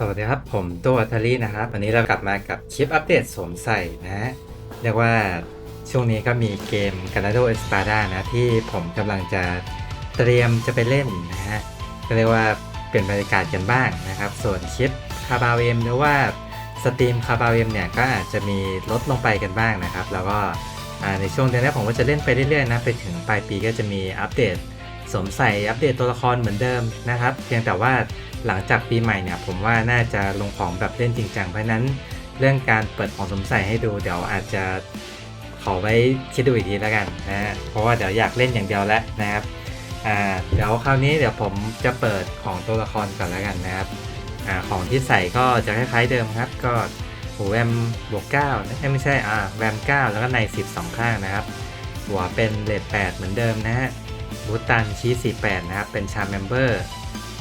สวัสดีครับ ผมตัวอัตลีนะครับ วันนี้เรากลับมากับคลิปอัปเดตสวมใส่นะฮะเรียกว่าช่วงนี้ก็มีเกม g a l a d o Espada นะ ที่ผมกำลังจะเตรียมจะไปเล่นนะฮะก็เรียกว่าเปลี่ยนบรรยากาศกันบ้างนะครับ ส่วนคลิปคาบาเอมหรือว่าสตรีมคาบาเอมเนี่ย ก็อาจจะมีลดลงไปกันบ้างนะครับ แล้วก็ในช่วงเดือนนี้ผมก็จะเล่นไปเรื่อยๆนะไปถึงปลายปีก็จะมีอัปเดต สวมใส่อัปเดตตัวละครเหมือนเดิมนะครับ เพียงแต่ว่าหลังจากปีใหม่เนี่ยผมว่าน่าจะลงของแบบเล่นจริงจังเพราะนั้น เรื่องการเปิดของสวมใส่ให้ดูเดี๋ยวอาจจะขอไว้คิดดูอีกทีแล้วกันนะฮะเพราะว่าเดี๋ยวอยากเล่นอย่างเดียวแล้วนะครับอ่าเดี๋ยวคราวนี้เดี๋ยวผมจะเปิดของตัวละครก่อนแล้วกันนะครับอ่าของที่ใส่ก็จะคล้ายๆเดิมครับก็หัวแวมบวกเก้าไม่ใช่อ่าแวมเก้าแล้วก็ในสิบสองข้างนะครับหัวเป็นเลดแปดเหมือนเดิมนะฮะ บูตันชี48 นะครับ เป็นชาร์มเมมเบอร์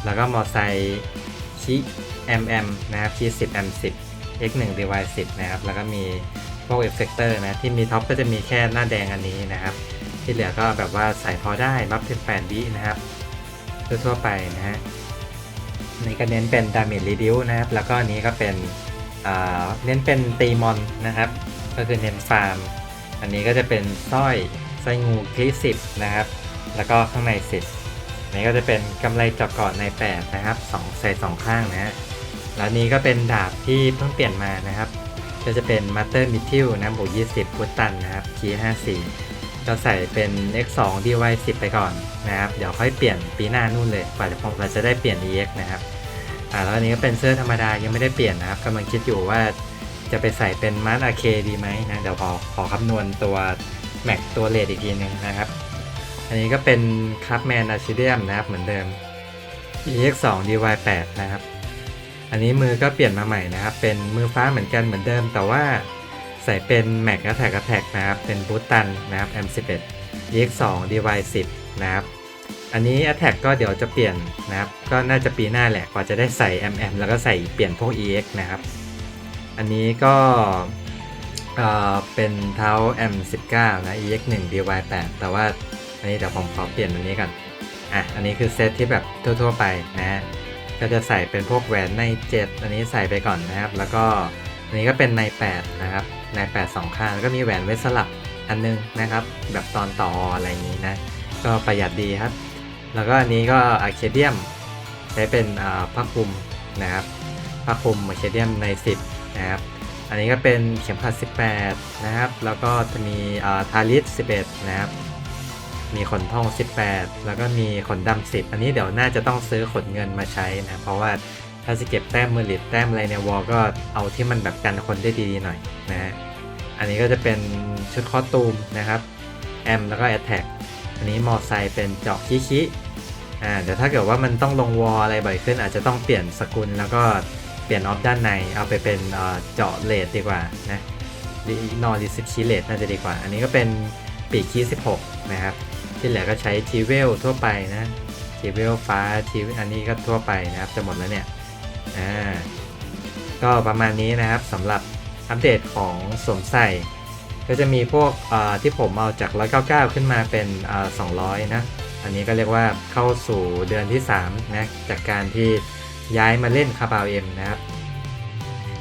แล้วก็มอไซค์ชี MM นะครับชี10 M10 X1 DY 10 นะครับ แล้วก็มีพวกเอฟเฟกเตอร์นะ ที่มีท็อปก็จะมีแค่หน้าแดงอันนี้นะครับ ที่เหลือก็แบบว่าใส่พอได้บัฟถึง8วินะครับ ทั่วๆไปนะฮะนี่ก็เน้นเป็น Damage Reduce นะครับ แล้วก็อันนี้ก็เป็นอ่าเน้นเป็นตีมอนนะครับ ก็คือเน้นฟาร์ม อันนี้ก็จะเป็นสร้อยสร้อยงูคลิสิบนะครับ แล้วก็ข้างในสิบนี้ก็จะเป็นกำไรเจาะเกาะใน 8 นะครับสองใส่สองข้างนะฮะแล้วนี้ก็เป็นดาบที่เพิ่งเปลี่ยนมานะครับ ก็จะเป็นมาสเตอร์มิทิลนะบวก20พุตตันนะครับคี54 ก็ใส่เป็น X2 DY 10 ไปก่อนนะครับ เดี๋ยวค่อยเปลี่ยนปีหน้านู่นเลยกว่าจะพอเราจะได้เปลี่ยน EX นะครับอ่าแล้วอันนี้ก็เป็นเสื้อธรรมดายังไม่ได้เปลี่ยนนะครับกำลังคิดอยู่ว่าจะไปใส่เป็นมาร์อาเคดีไหมนะ เดี๋ยวขอขอคำนวณตัวแม็กตัวเลดอีกทีหนึ่งนะครับ อันนี้ก็เป็นคัพแมนอาชิเดียมนะครับเหมือนเดิม EX2 DY8 นะครับ อันนี้มือก็เปลี่ยนมาใหม่นะครับ เป็นมือฟ้าเหมือนกันเหมือนเดิม แต่ว่าใส่เป็น Mac Attack Attack นะครับ เป็นบูตตันนะครับ M11 EX2 DY10 นะครับ อันนี้ Attack ก็เดี๋ยวจะเปลี่ยนนะครับ ก็น่าจะปีหน้าแหละกว่าจะได้ใส่ MM แล้วก็ใส่เปลี่ยนพวก EX นะครับ อันนี้ก็เอ่อเป็นเท้า M19 นะ EX1 DY8 แต่ว่า นนี้เดี๋ยวผมขอเปลี่ยนอันนี้ก่อนอะอันนี้คือเซตที่แบบทั่วๆไปนะฮะก็จะใส่เป็นพวกแหวนใน 7 อันนี้ใส่ไปก่อนนะครับ แล้วก็อันนี้ก็เป็นใน 8 นะครับใน 8 2 ข้างก็มีแหวนไว้สลับอันนึงนะครับ แบบตอนต่ออะไรอย่างนี้นะ ก็ประหยัดดีครับ แล้วก็อันนี้ก็อะเคเดียมใช้เป็นผ้าคลุมนะครับผ้าคลุมอะเคเดียมใน 10 นะครับ อันนี้ก็เป็นเข็มขัด 18 นะครับ แล้วก็จะมีทาริส11 นะครับ มีขนทอง 18 แล้วก็มีขนดำ10 อันนี้เดี๋ยวน่าจะต้องซื้อขนเงินมาใช้นะ เพราะว่าถ้าจะเก็บแต้มมือหลิดแต้มอะไรในวอลก็เอาที่มันแบบกันคนได้ดีๆหน่อยนะฮะ อันนี้ก็จะเป็นชุดคอตูมนะครับ แอมแล้วก็แอตแทกอันนี้มอไซค์เป็นเจาะคิคิอ่าเดี๋ยวถ้าเกิดว่ามันต้องลงวอลอะไรบ่อยขึ้น อาจจะต้องเปลี่ยนสกุลแล้วก็เปลี่ยนออฟด้านใน เอาไปเป็นเจาะเลดดีกว่านะนอริสิชิเลดน่าจะดีกว่า อันนี้ก็เป็น ปีกคี16 นะครับ ที่เหลือก็ใช้ทีเวลทั่วไปนะทีเวลฟ้าทีอันนี้ก็ทั่วไปนะครับ จะหมดแล้วเนี่ยอ่าก็ประมาณนี้นะครับสำหรับอัปเดตของสวมใส่ ก็จะมีพวกอ่อที่ผมเอาจาก 199 ขึ้นมาเป็นเอ่อ200 นะ อันนี้ก็เรียกว่าเข้าสู่เดือนที่3นะจากการที่ย้ายมาเล่นคาบาวเอ็มนะครับ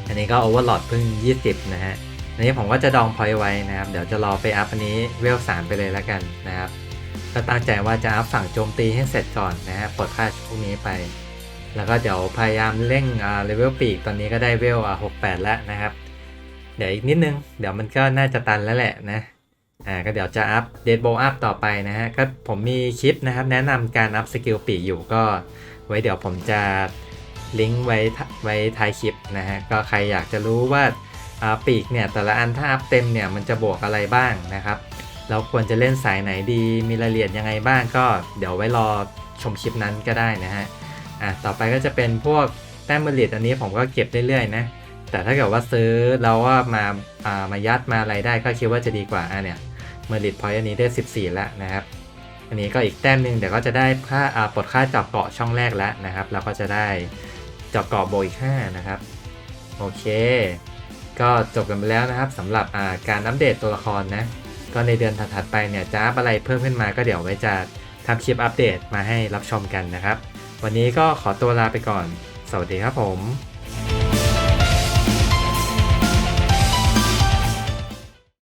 อันนี้ก็โอเวอร์ลอดเพิ่ง 20 นะฮะ อันนี้ผมก็จะดองพอยไว้นะครับ เดี๋ยวจะรอไปอัพอันนี้เวล3ไปเลยแล้วกันนะครับ ก็ตั้งใจว่าจะอัพฝั่งโจมตีให้เสร็จก่อนนะฮะปลดค่าพวกนี้ไป แล้วก็เดี๋ยวพยายามเร่งเลเวลปีกตอนนี้ก็ได้เวลอ่า68แล้วนะครับ เดี๋ยวอีกนิดนึง เดี๋ยวมันก็น่าจะตันแล้วแหละนะอ่าก็เดี๋ยวจะอัพเดดโบอัพต่อไปนะฮะก็ผมมีคลิปนะครับแนะนำการอัพสกิลปีกอยู่ก็ ไว้เดี๋ยวผมจะลิงก์ไว้ไว้ท้ายคลิปนะฮะก็ใครอยากจะรู้ว่า ปีกเนี่ยแต่ละอันถ้าอัพเต็มเนี่ยมันจะบวกอะไรบ้างนะครับ เราควรจะเล่นสายไหนดีมีรายละเอียดยังไงบ้างก็เดี๋ยวไว้รอชมคลิปนั้นก็ได้นะฮะอะต่อไปก็จะเป็นพวกแต้มเมลิตอันนี้ผมก็เก็บเรื่อยๆนะแต่ถ้าเกิดว่าซื้อแล้วว่ามาอ่ามายัดมาอะไรได้ก็คิดว่าจะดีกว่าอะเนี่ยเมลิตพอยต์อันนี้ได้ 14 แล้วนะครับ อันนี้ก็อีกแต้มหนึ่งเดี๋ยวก็จะได้ค่าอ่าปลดค่าจาะเกาะช่องแรกแล้วนะครับแล้วก็จะได้จาะเกาะโบอีก5นะครับ โอเค ก็จบกันไปแล้วนะครับสำหรับการอัปเดตตัวละครนะก็ในเดือนถัดๆไปเนี่ยจะอัพอะไรเพิ่มขึ้นมาก็เดี๋ยวไว้จะทำคลิปอัปเดตมาให้รับชมกันนะครับ วันนี้ก็ขอตัวลาไปก่อน สวัสดีครับผม